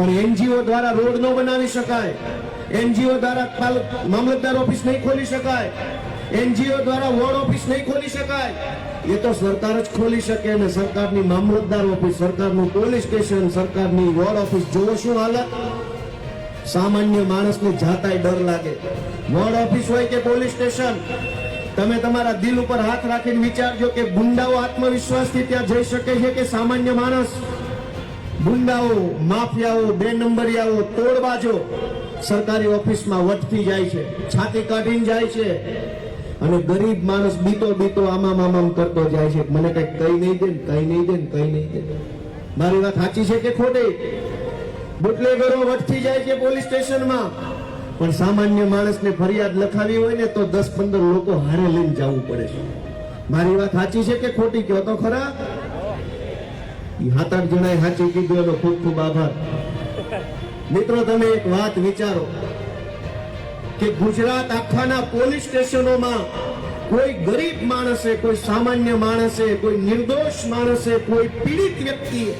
પણ એનજીઓ દ્વારા રોડ ન બનાવી શકાય. એનજીઓ દ્વારા મામલતદાર ઓફિસ નહીં ખોલી શકાય. એનજીઓ દ્વારા વોર્ડ ઓફિસ નહીં ખોલી શકાય. એ તો સરકાર જ ખોલી શકે અને સરકારની મામલતદાર ઓફિસ, સરકારનું પોલીસ સ્ટેશન, સરકારની વોર્ડ ઓફિસ. જોવો શું હાલત? સામાન્ય માણસને જાતાય ડર લાગે. વોર્ડ ઓફિસ હોય કે પોલીસ સ્ટેશન, તમે તમારા દિલ ઉપર હાથ રાખીને વિચારજો કે ગુંડાઓ આત્મવિશ્વાસથી ત્યાં જઈ શકે છે કે સામાન્ય માણસ? ગુંડાઓ, માફિયાઓ, બે નંબરિયાઓ તોડબાજો સરકારી ઓફિસમાં વટતી જાય છે, છાતી કાઢીને જાય છે અને ગરીબ માણસ બીતો બીતો આમામ આમામ કરતો જાય છે. મને કઈ કઈ નહીં દે કઈ નહીં દે કઈ નહીં દે. મારી વાત સાચી છે કે ખોટી? બુટલેગરો વટથી જાય છે પોલીસ સ્ટેશનમાં. પણ સામાન્ય માણસને ફરિયાદ લખાવી હોય ને તો દસ પંદર લોકો હારે લઈને જવું પડે છે. મારી વાત સાચી છે કે ખોટી? કહો તો ખરા. સાત આઠ જણાએ સાચી કીધું, એનો ખૂબ ખૂબ આભાર. મિત્રો, તમે એક વાત વિચારો કે ગુજરાત આખાના પોલીસ સ્ટેશનોમાં કોઈ ગરીબ માણસે, કોઈ સામાન્ય માણસે, કોઈ નિર્દોષ માણસે, કોઈ પીડિત વ્યક્તિએ